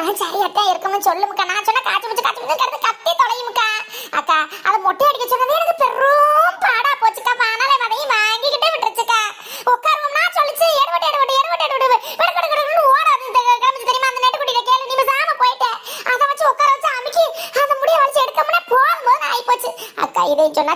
சொல்லுவேன் சரி அக்கா சொல்லுமுக்கா. நான் சொன்னா காய்ச்சி முடிச்சு காய்ச்சி முடிச்சு கிடந்து கத்தி தொலையுமுக்கா. அக்கா அது மொட்டை அடிக்க சொன்னதே எனக்கு பெரும் பாடா போச்சுக்கா. அதனால அதையும் வாங்கிக்கிட்டே விட்டுருச்சுக்கா. உட்காருவோம். நான் சொல்லிச்சு எடுபட்டு எடுபட்டு எடுபட்டு எடுபட்டு விட விட விட ஓடாது. போயிட்டேன் அதை வச்சு உட்கார வச்சு அமைக்கி அந்த முடிய வச்சு எடுக்க முடியாது போகும்போது ஆகி போச்சு அக்கா இதை சொன்னா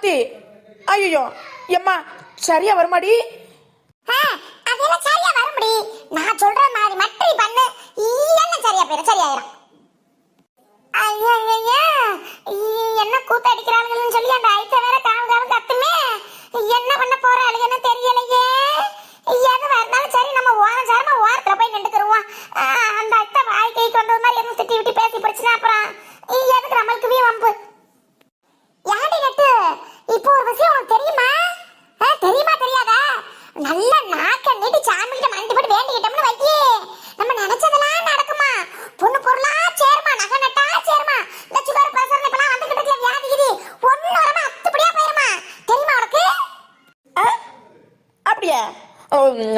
பாத்தி. ஐயோ எம்மா சரியா வருமாடி? அதெல்லாம் சரியா வரும்படி நான் சொல்ற மாதிரி மற்றி பண்ணு. இல்லைன்னா சரியா போயிடும் சரியாயிரும். என்ன கூத்த சொல்லி அந்த ஐத்த வேற காவு காவு கத்துமே. என்ன பண்ண போற அழுகன்னு தெரியலையே. எது வந்தாலும் சரி நம்ம ஓரம் சாரமா ஓரத்துல போய் நின்றுக்குருவோம். அந்த ஐத்த வாழ்க்கைக்கு வந்தது மாதிரி எதுவும் திட்டி விட்டு பேசி போச்சுன்னா அப்புறம் எதுக்கு நம்மளுக்கு வம்பு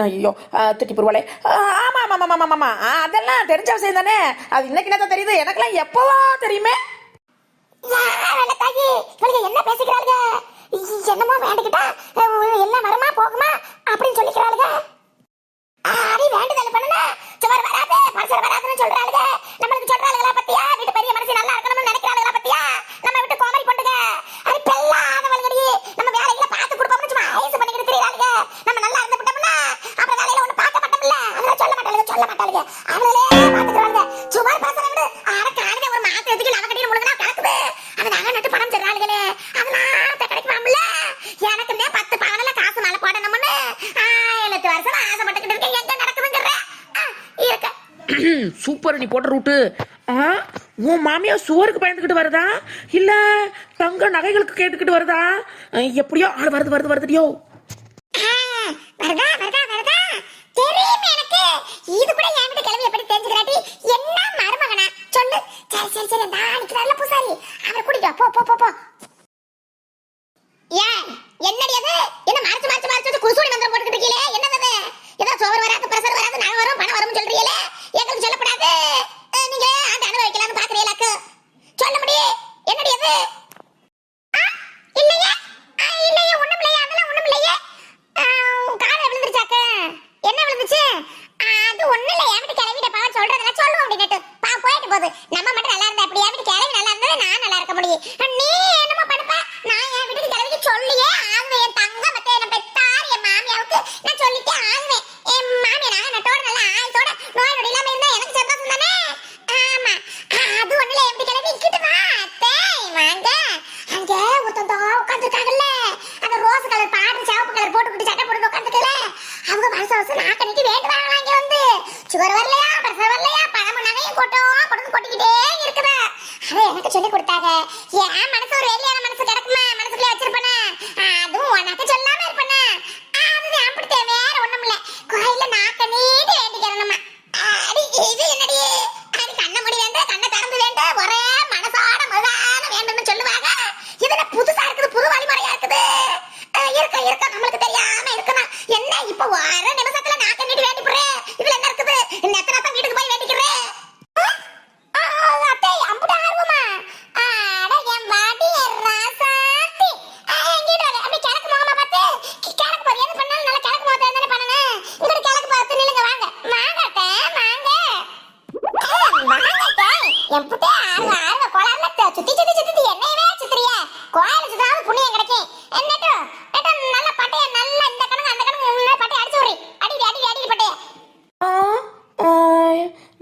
ஐயோ திட்டி போடுவாளே. ஆமாம் ஆமாம் ஆமாம் ஆமாம் ஆமாம் அதெல்லாம் தெரிஞ்ச விஷயம் தானே. அது இன்னைக்கு என்ன தெரியுது? எனக்கெல்லாம் எப்போவா தெரியுமே? போகிற நீ போட்ட ரூட்டு ஆ? உன் மாமியா சுவருக்கு பயந்துக்கிட்டு வருதா? இல்ல தங்க நகைகளுக்கு கேட்டுக்கிட்டு வருதா? எப்படியோ ஆள் வருது வருது வருதுடியோ.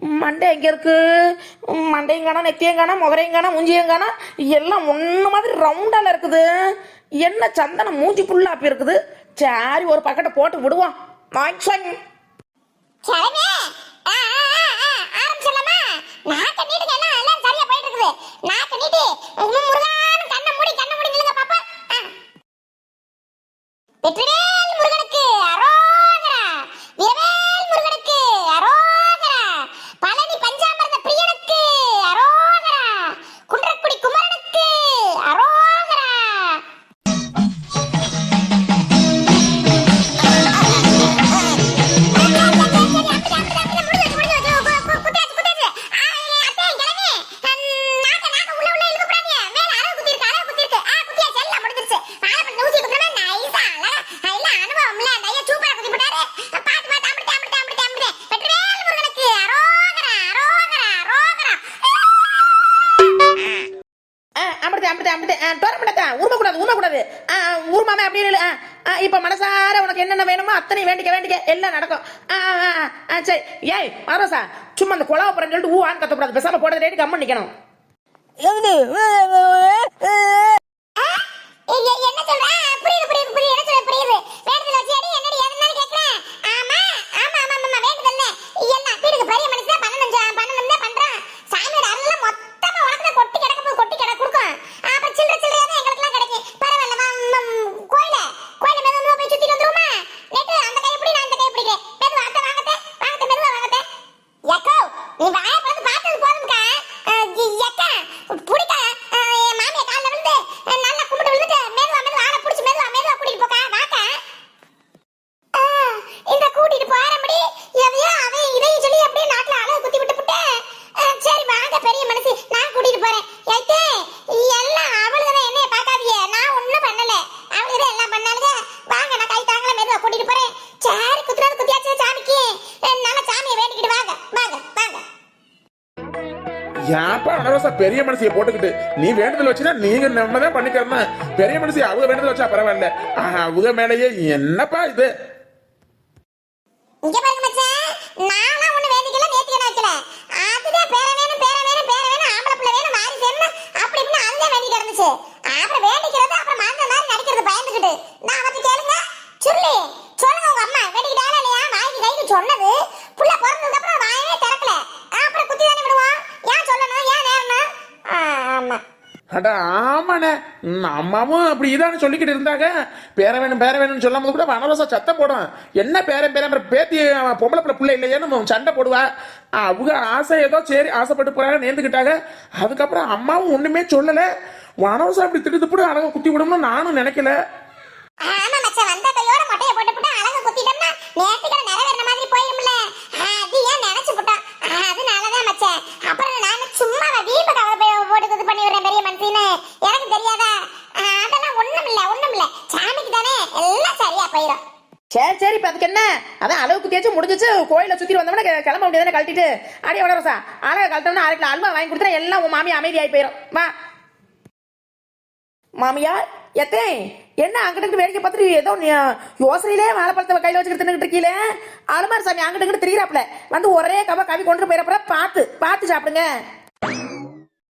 மண்டை இருக்கு? இருக்குது மண்டையும் காணா நெத்தியும் காணா முகரையும் காணா மூஞ்சியும் காணா எல்லாம் ஒன்று மாதிரி ரவுண்டால இருக்குது. என்ன சந்தனம் மூஞ்சி புல்லா அப்படி இருக்குது. சரி ஒரு பக்கெட்டை போட்டு விடுவோம். வாங்கிச்சாங்க கிளம்பு ஆ, ஆ, ஆ, ஆ, ஆரம்பிச்சிடலாமா? நாக்க நீட்டுங்க எல்லாம் எல்லாம் சரியா போயிட்டு இருக்குது. நாக்க நீட்டி முருகான்னு கண்ணை மூடி கண்ணை மூடி நில்லுங்க பாப்பா. ஆ. சும்மா அந்த குழாவை போறேன்னு சொல்லிட்டு ஊ ஆன் கத்தக்கூடாது பேசாம போடுறது ரேட்டு கம்மன் நிக்கணும் என்ன சொல்ற புரியுது புரியுது புரியுது என்ன சொல்ற புரியுது வேண்டுதல் வச்சு அடி என்னடி எதுனாலும் கேக்குறேன் ஆமா ஆமா ஆமா ஆமா வேண்டுதல்ல எல்லாம் வீட்டுக்கு பெரிய மனுஷன் பண்ணணும் பண்ணணும் தான் பண்றான் சாமியோட அருள் மொத்தமா உனக்கு தான் கொட்டி கிடக்க போய் கொட்டி கிடக்க கொடுக்கும் அப்புறம் சில்லற சில்லறையா தான் எங்களுக்குலாம் கிடைக்கும் பரவாயில்ல வா ம், கோயில கோயில மெதுவா போய் சுத்திட்டு வந்துருமா நேத்து அந்த கை பிடி நான் அந்த கை பிடிக்கிறேன் மெதுவா அத்தை வாங்கத்தை வாங்கத்தை மெதுவா வாங்கத்தை யக்கோ நீ வாய பார்த்து பார்த்தது போதும்க்கா அஹ், இ- யக்கா புடிக்கா அஹ், என் மாமியா கால்ல விழுந்து அஹ், நல்லா கும்பிட்டு விழுந்துட்டு மெதுவா மெதுவா ஆளை பிடிச்சி மெதுவா மெதுவா கூட்டிட்டு போக்கா வாக்கா அஹ், இந்த கூட்டிட்டு போறபடி எதையோ அவன் இதையும் சொல்லி அப்படியே நாட்டுல அழகு குத்தி விட்டு விட்டேன் அஹ், சரி வாங்க பெரிய மனசு நான் கூட்டிட்டு போறேன் ஏத்தே எல்லாம் அவளுக்கு தான் என்னைய பார்க்காதீங்க நான் ஒண்ணும் பண்ணல அவளுக்கு தான் எல்லாம் பண்ணாலுங்க வாங்க நான் கை தாங்கல மெதுவா கூட்டிட்டு போறேன் சரி குத்துறது குத்தியாச்சு சாமிக்கு அஹ், நல்ல சாமியை வேண்டிக்கிட்டு வாங்க வாங்க வாங்க ஏன்ப்பா அனவசா பெரிய மனசியை போட்டுக்கிட்டு நீ வேண்டுதல் வச்சுனா நீங்க நம்ம தான் பண்ணிக்கிறணும் பெரிய மனசி அவங்க வேண்டுதல் வச்சா பரவாயில்ல. ஆஹா, அவங்க மேலேயே என்னப்பா இது? இங்க பாருங்க மச்சான் நான்லாம் ஒண்ணு வேண்டிக்கல நேத்திக்கல வைக்கல. அதுதான் பேர வேணும் பேர வேணும் பேர வேணும் ஆம்பளை பிள்ளை வேணும் மாறி வேணும் அப்படி இப்படின்னு அதுதான் வேண்டிட்டு இருந்துச்சு அப்புறம் வேண்டிக்கிறது அப்புறம் மறந்த மாதிரி நடிக்கிறது பயந்துக்கிட்டு நான் வந்து கேளுங்க சொல்லி சொல்லுங்க உங்க அம்மா வேண்டிக்கிட்டாலும் இல்லையா வாய்க்கு கைக்கு சொன்னது புள்ள பிறந்ததுக்கு அப்புறம் வாயே திறக்கல அப்புறம் குத்தி தானே விடுவோம் ஏன் சொல்லணும் ஏன் நேரணும் ஆமா அட ஆமாண்ணே. அம்மாவும் அப்படி இதான்னு சொல்லிக்கிட்டு இருந்தாங்க. பேர வேணும் பேர வேணும்னு சொல்லும் போது கூட வனவசா சத்தம் போடும். என்ன பேரன் பேரன் பேத்தி பொம்பளை பிள்ளை பிள்ளை இல்லையேன்னு சண்டை போடுவா. அவங்க ஆசை ஏதோ சரி ஆசைப்பட்டு போறாங்க நேர்ந்துக்கிட்டாங்க அதுக்கப்புறம் அம்மாவும் ஒண்ணுமே சொல்லல. வனவசா அப்படி திட்டு திட்டு அழகா குத்தி விடணும்னு நானும் நினைக்கல. ஆமா மச்சான். வந்த கையோட மட்டைய போட்டு போட்டு அழகு குத்திட்டோம்னா நேத்துக்கிற நிறைவேறின மாதிரி போயிரும்ல அது ஏன் நினைச்சு போட்டான் அதனாலதான் மச்சான் அப்புறம் நான் சும்மா வீம்பு கவலை போய் போட்டு இது பண்ணி விடுறேன் பெரிய மனுஷன்னு எனக்கு தெரியாதா ஆ, அதெல்லாம் ஒண்ணும் இல்ல ஒண்ணும் இல்ல சாமிக்கு தானே எல்லாம் சரியா போயிடும் சரி சரி இப்போ அதுக்கு என்ன? அதான் அளவுக்கு தேய்ச்சி முடிஞ்சிச்சு கோயில சுத்தி வந்தோம்னா கிளம்ப முடியாதுன்னு கழட்டிட்டு. அடியே வளரசா அழகா கழட்டோம்னா அரை கிலோ அல்வா வாங்கி கொடுத்தா எல்லாம் உன் மாமி அமைதியாகி போயிடும் வா. மாமியார் எத்தே என்ன அங்கிட்டு வேடிக்கை பார்த்துட்டு ஏதோ நீ யோசனையிலே வாழைப்பழத்தை கையில் வச்சுக்கிட்டு தின்னுட்டு இருக்கீங்களே அலுமாரி சாமி அங்கிட்டு இங்கிட்டு வந்து ஒரே கவ கவி கொண்டு போயிடப்பற பார்த்து பார்த்து சாப்பிடுங்க.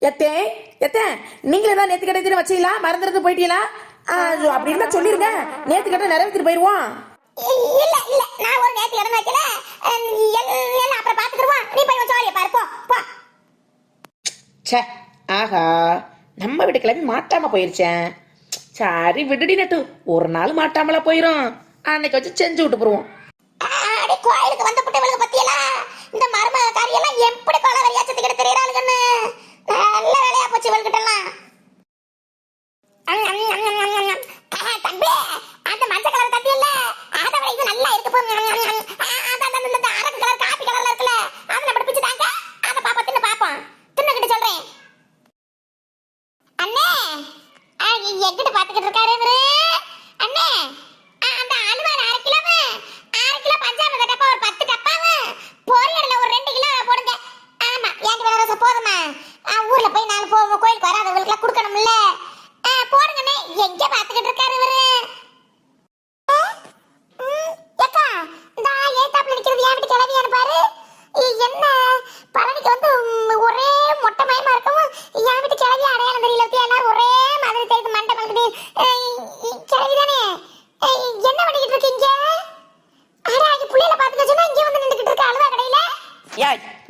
எத்தே எத்தே நீங்களே தான் நேற்று கிடைத்து வச்சீங்களா மறந்துருந்து போயிட்டீங்களா ஆ, அப்படி இருந்தா சொல்லிருங்க. நேற்று கிட்ட நிறைவேற்றிட்டு போயிடுவோம் இல்ல இல்ல. நான் ஒரு நேத்து இடம் வைக்கல. எல்லாம் அப்புறம் பாத்துக்கிடுவோம் நீ போய் உன் சோழியை பாரு. போ ச்சே ஆஹா. நம்ம வீட்டு கிளம்பி மாட்டாம போயிருச்சேன் சரி விடுடி நட்டு. ஒரு நாள் மாட்டாமல போயிரும். அன்னைக்கு வச்சு செஞ்சு விட்டு போடுவோம் அடி கோயிலுக்கு வந்த புட்டவளுக்கு பத்தியெல்லாம் இந்த மர்ம காரியெல்லாம் எப்படி கொலை வரியாச்சத்துக்கிட்ட தெரியறாளுங்கன்னு நல்ல வேலையா போச்சு இவள்கிட்டலாம். தம்பி அந்த மஞ்சள் கலர் தம்பி இல்ல அத விட இது நல்லா இருக்கு போ. அந்த அந்த அந்த அரக்கு கலர்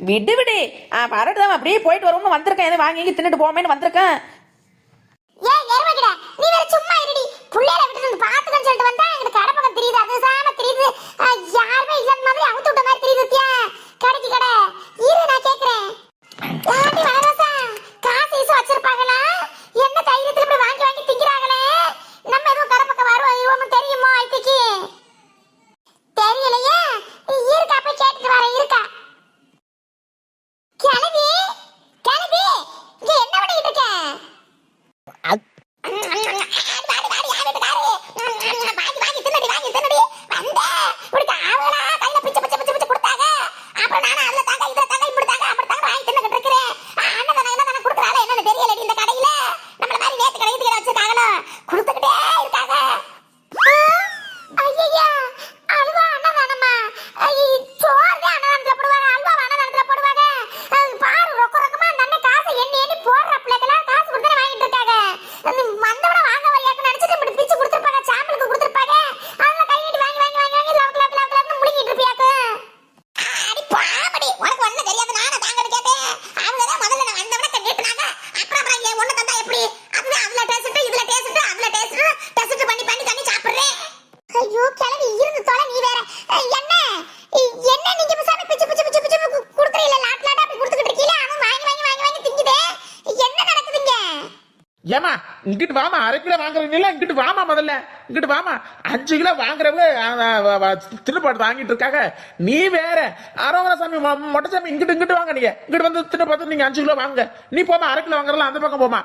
விடு விடு பரட்டு அப்படியே போயிட்டு வருவோம்னு வந்திருக்கேன். எதுவும் வாங்கி தின்னுட்டு போமேன்னு வந்திருக்கேன். இங்கிட்டு வாமா அரை கிலோ வாங்குறீங்களா இங்கிட்டு வாமா முதல்ல. இங்கிட்டு வாமா. அஞ்சு கிலோ வாங்குறவங்க திருப்பாடு வாங்கிட்டு இருக்காங்க நீ வேற. அரோகர சாமி மொட்டை சாமி இங்கிட்டு இங்கிட்டு வாங்க நீங்க. இங்கிட்டு வந்து திருப்பாத்து நீங்க அஞ்சு கிலோ வாங்க நீ போமா அரை கிலோ வாங்குறலாம் அந்த பக்கம் போமா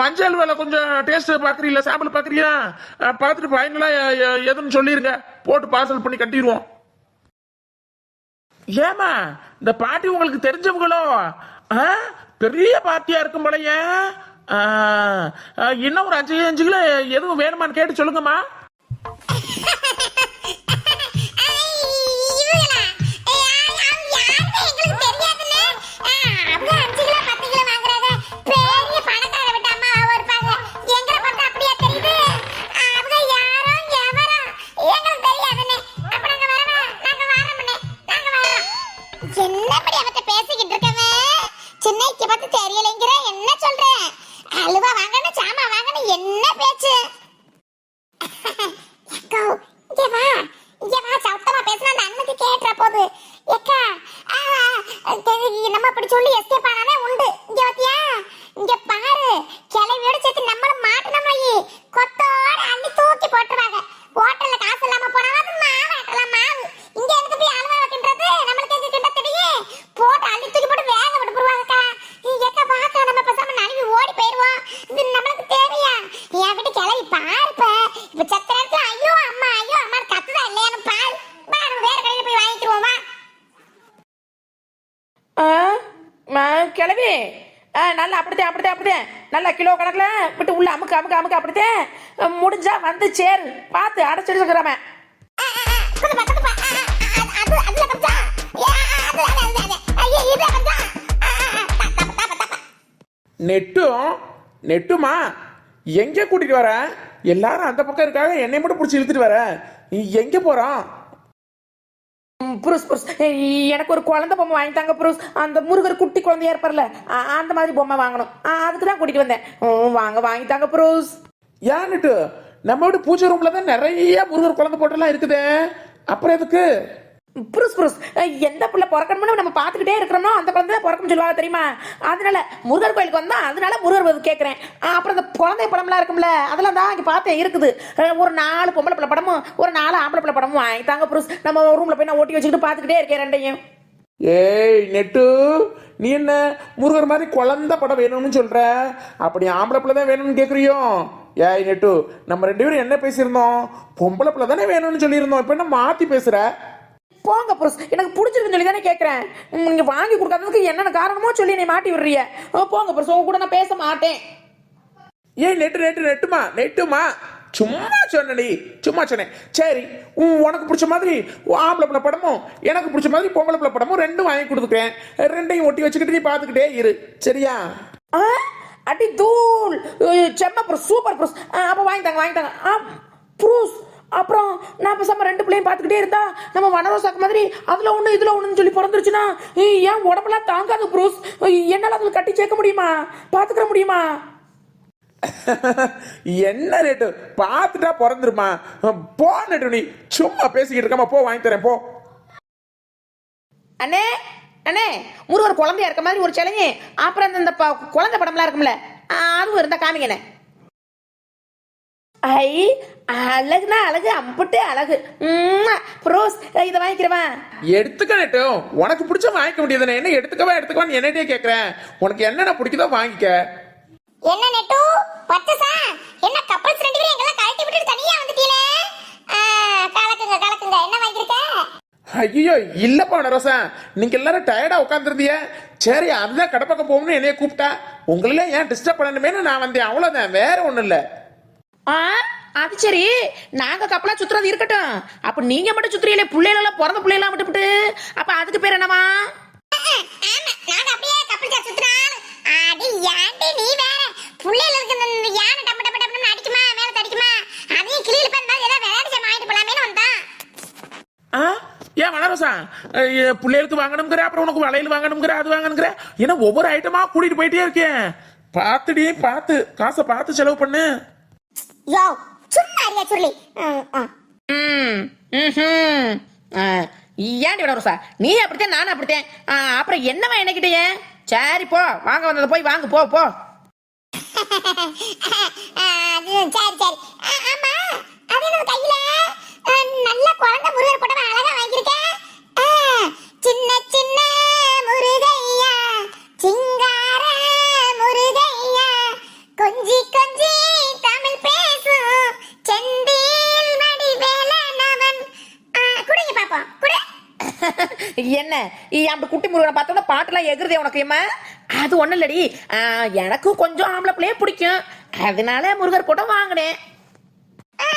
மஞ்சள் வேலை கொஞ்சம் டேஸ்ட் பார்க்குறீங்களா? சாம்பிள் பார்க்குறியா பார்த்துட்டு ஃபைனலாக எதுன்னு சொல்லிடுங்க போட்டு பார்சல் பண்ணி கட்டிடுவோம். ஏமா இந்த பாட்டி உங்களுக்கு தெரிஞ்சவங்களோ? ஆ பெரிய பார்ட்டியா இருக்கும் போலயே. இன்னும் ஒரு அஞ்சு அஞ்சு கிலோ எதுவும் வேணுமான்னு கேட்டு சொல்லுங்கம்மா. கிலோ கணக்கில் விட்டு உள்ள அமுக்க அமுக்க அமுக்க அப்படித்தான் முடிஞ்சா வந்து சேர். பார்த்து அடைச்சிட்டு இருக்கிறாம நெட்டும் நெட்டுமா? எங்கே கூட்டிகிட்டு வர? எல்லாரும் அந்த பக்கம் இருக்காங்க என்னை மட்டும் பிடிச்சி இழுத்துட்டு வர. எங்கே போகிறான் புருஷ் புருஷ். எனக்கு ஒரு குழந்தை பொம்மை வாங்கி தாங்க புருஷ். அந்த முருகர் குட்டி குழந்தையா இருப்பார்ல அந்த மாதிரி பொம்மை வாங்கணும். அதுக்கு தான் கூட்டிட்டு வந்தேன். வாங்க வாங்கி தாங்க புருஷ். ஏன்னுட்டு நம்மளோட பூஜை ரூம்ல தான் நிறைய முருகர் குழந்தை போட்டெல்லாம் இருக்குதே. அப்புறம் எதுக்கு? புருஸ் புருஸ். எந்த பிள்ளை பிறக்கணும்னு நம்ம பார்த்துக்கிட்டே இருக்கிறோமோ அந்த குழந்தை தான் சொல்லுவாங்க தெரியுமா? அதனால முருகர் கோயிலுக்கு வந்தால் அதனால முருகர் வந்து கேட்குறேன் அப்புறம் இந்த குழந்தை படம்லாம் இருக்கும்ல அதெல்லாம் தான் இங்கே பார்த்தேன் இருக்குது. ஒரு நாலு பொம்பளை பிள்ளை படமும் ஒரு நாலு ஆம்பளை பிள்ளை படமும் வாங்கிட்டாங்க புருஸ். நம்ம ரூமில் போய் நான் ஓட்டி வச்சுக்கிட்டு பார்த்துக்கிட்டே இருக்கேன் ரெண்டையும். ஏய் நெட்டு நீ என்ன முருகர் மாதிரி குழந்த படம் வேணும்னு சொல்கிற அப்படி ஆம்பளை பிள்ளை தான் வேணும்னு கேட்குறியோ ஏய் நெட்டு நம்ம ரெண்டு பேரும் என்ன பேசியிருந்தோம்? பொம்பளை பிள்ளை தானே வேணும்னு சொல்லியிருந்தோம். இப்போ என்ன மாற்றி பேசுகிற போங்க புருஸ் எனக்கு பிடிச்சிருக்குன்னு சொல்லி தானே கேட்குறேன் நீங்கள் வாங்கி கொடுக்காததுக்கு என்னென்ன காரணமோ சொல்லி என்னை மாட்டி விடுறிய போங்க புருஸ் உங்க கூட நான் பேச மாட்டேன். ஏய் நெட்டு நெட்டு நெட்டுமா? நெட்டுமா? சும்மா சொன்னடி சும்மா சொன்னேன். சரி உனக்கு பிடிச்ச மாதிரி ஆம்பளை பிள்ளை படமும் எனக்கு பிடிச்ச மாதிரி பொம்பளை பிள்ளை படமும் ரெண்டும் வாங்கி கொடுத்துக்கிறேன். ரெண்டையும் ஒட்டி வச்சுக்கிட்டு நீ பார்த்துக்கிட்டே இரு. சரியா? அடி தூள். செம்ம ப்ரூஸ் சூப்பர் ப்ரூஸ் அப்போ வாங்கிட்டாங்க வாங்கிட்டாங்க ஆ அப்புறம் நான் பேசாம ரெண்டு பிள்ளையும் பார்த்துக்கிட்டே இருந்தா நம்ம வனரோசாக்கு மாதிரி அதுல ஒண்ணு இதுல ஒண்ணுன்னு சொல்லி பிறந்துருச்சுன்னா ஏன் உடம்பெல்லாம் தாங்காது ப்ரூஸ்? என்னால அதுல கட்டி சேர்க்க முடியுமா? பாத்துக்கிற முடியுமா? என்ன ரேட்டு? பார்த்துட்டா பிறந்துருமா? போ நெட்டு நீ சும்மா பேசிக்கிட்டு இருக்காம போ வாங்கி தரேன் போ. அண்ணே அண்ணே முருகர் குழந்தையா இருக்க மாதிரி ஒரு சிலைங்க அப்புறம் இந்த- குழந்தை படம்லாம் இருக்கும்ல அதுவும் இருந்தா காமிங்கண்ணே ஐ அழகுனா அழகு அம்புட்டு அழகு. ப்ரோஸ் இதை வாங்கிக்கிறவன் எடுத்துக்க நெட்டு உனக்கு பிடிச்ச வாங்கிக்க முடியாது. என்ன எடுத்துக்கவா எடுத்துக்கவான்னு என்னட்டே கேட்குறேன் உனக்கு என்னென்ன பிடிக்குதோ வாங்கிக்க. என்ன நெட்டு? பச்சசா என்ன கப்பல்ஸ் ரெண்டு பேரும் எங்கெல்லாம் கழட்டி விட்டுட்டு தனியா வந்துட்டீங்களே? கலக்குங்க கலக்குங்க. என்ன வாங்கியிருக்க? ஐயோ இல்லப்பா நரசா. நீங்க எல்லாரும் டயர்டா உட்காந்துருந்திய சரி அதுதான் கடை பக்கம் போகணும்னு என்னைய கூப்பிட்டா. உங்களெல்லாம் ஏன் டிஸ்டர்ப் பண்ணணுமேனு நான் வந்தேன். அவ்வளவுதான். வேற ஒண்ணும் இல்ல. ஆ? அது சரி. நாங்க கப்பலா சுத்துறது இருக்கட்டும். அப்ப நீங்க மட்டும் சுத்துறீங்களே பிள்ளைகளெல்லாம் பிறந்த பிள்ளைலாம் விட்டுவிட்டு அப்ப அதுக்கு பேர் என்னவா பிள்ளைகளுக்கு வாங்கணுங்கிற அப்புறம் உனக்கு வளையல் வாங்கணுங்கிற அது வாங்கணுங்கிற? ஏன்னா ஒவ்வொரு ஐட்டமா கூட்டிட்டு போயிட்டே இருக்கேன். பார்த்துடி பார்த்து. காசை பார்த்து செலவு பண்ணு. யோ சும்மா அறியா சுருளி. ஏன்டி விட ரோசா? நீ அப்படித்தான் நானும் அப்படித்தான். ஆ, அப்புறம் என்னவா என்னகிட்டயே? சரி போ. வாங்க வந்ததை போய் வாங்க போ போ. சரி சரி. ஆமா. அது என்ன கையில? நல்ல குழந்தை முருகர் படம் அழகா வாங்கியிருக்கேன். சின்ன சின்ன முருகையா. சிங்கார முருகையா. கொஞ்சி கொஞ்சி. என்ன? அப்படி குட்டி முருகனை பார்த்தோன்னா பாட்டுலாம் எகுறதே உனக்கு ஏம்மா? அது ஒண்ணும் இல்லடி. எனக்கும் கொஞ்சம் ஆம்பளை பிள்ளையே பிடிக்கும். அதனால முருகர் படம் வாங்கினேன். ஆ,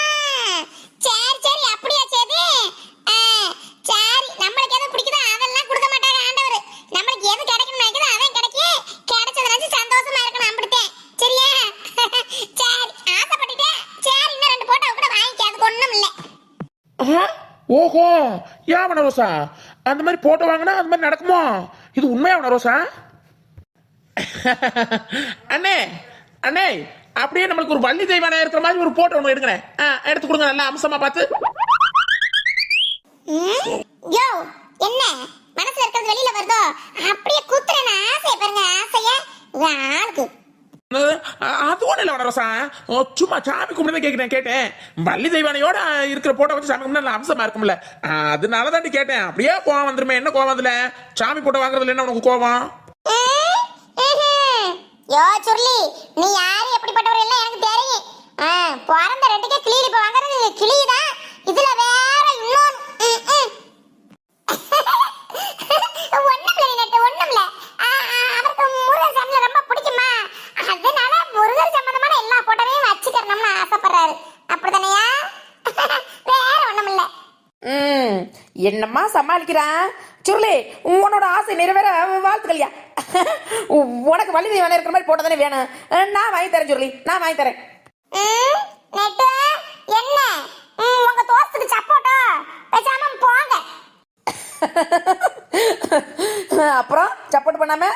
சரி சரி அப்படியா சரி சரி நம்மளுக்கு எது பிடிக்குதோ அதெல்லாம் கொடுக்க மாட்டாங்க ஆண்டவர். நம்மளுக்கு எது கிடைக்கணும் நினைக்குதோ அதான் கிடைக்கும் கிடைச்சத நினைச்சு சந்தோஷமா இருக்கணும் அப்படித்தேன் சரியா? சரி ஆசைப்பட்டுட்டேன் சரி இன்னும் ரெண்டு போட்டோ கூட வாங்கிக்க அதுக்கு ஒண்ணும் இல்லை. ஓஹோ ஏன் வனரோசா அந்த மாதிரி போட்டோ வாங்கினா அந்த மாதிரி நடக்குமோ? இது உண்மையா ரோசா? அண்ணே அண்ணே அப்படியே நம்மளுக்கு ஒரு வள்ளி தெய்வானா இருக்கிற மாதிரி ஒரு போட்டோ ஒன்று எடுக்கிறேன். ஆ எடுத்து கொடுங்க நல்லா அம்சமா பார்த்து. யோ என்ன? மனசுல இருக்கிறது வெளியில வருதோ? அப்படியே குத்துறேன்னு ஆசையை பாருங்க ஆசைய. ஆளுக்கு அது ஒன்றும் இல்லை வனரோசா சும்மா சாமி கும்பிட்டு கேட்குறேன் கேட்டேன். வள்ளி தெய்வானையோட இருக்கிற போட்டோ வச்சு சாமி கும்பிட்டு நல்ல அம்சமா இருக்கும்ல. அதனால தான் கேட்டேன். அப்படியே கோவம் வந்துருமே. என்ன கோவம் அதில்? சாமி போட்டோ வாங்குறதுல என்ன உனக்கு கோவம்? யோ சுருளி நீ யாரு? எப்படிப்பட்டவர் எல்லாம் எனக்கு தெரியும். பிறந்த ரெண்டுக்கே கிளி இப்ப வாங்க என்னம்மா சமாளிக்கிறான். சுருளி உன்னோட ஆசை நிறைவேற வாழ்த்துக்கள்யா உனக்கு வள்ளி தெய்வான இருக்கிற மாதிரி போட்டோ தானே வேணும். நான் வாங்கி தரேன் சுருளி. நான் வாங்கி தரேன். என்ன? உங்க தோஸ்துக்கு சப்போட்டோ? பேசாம போங்க. அப்புறம் சப்போர்ட் பண்ணாம?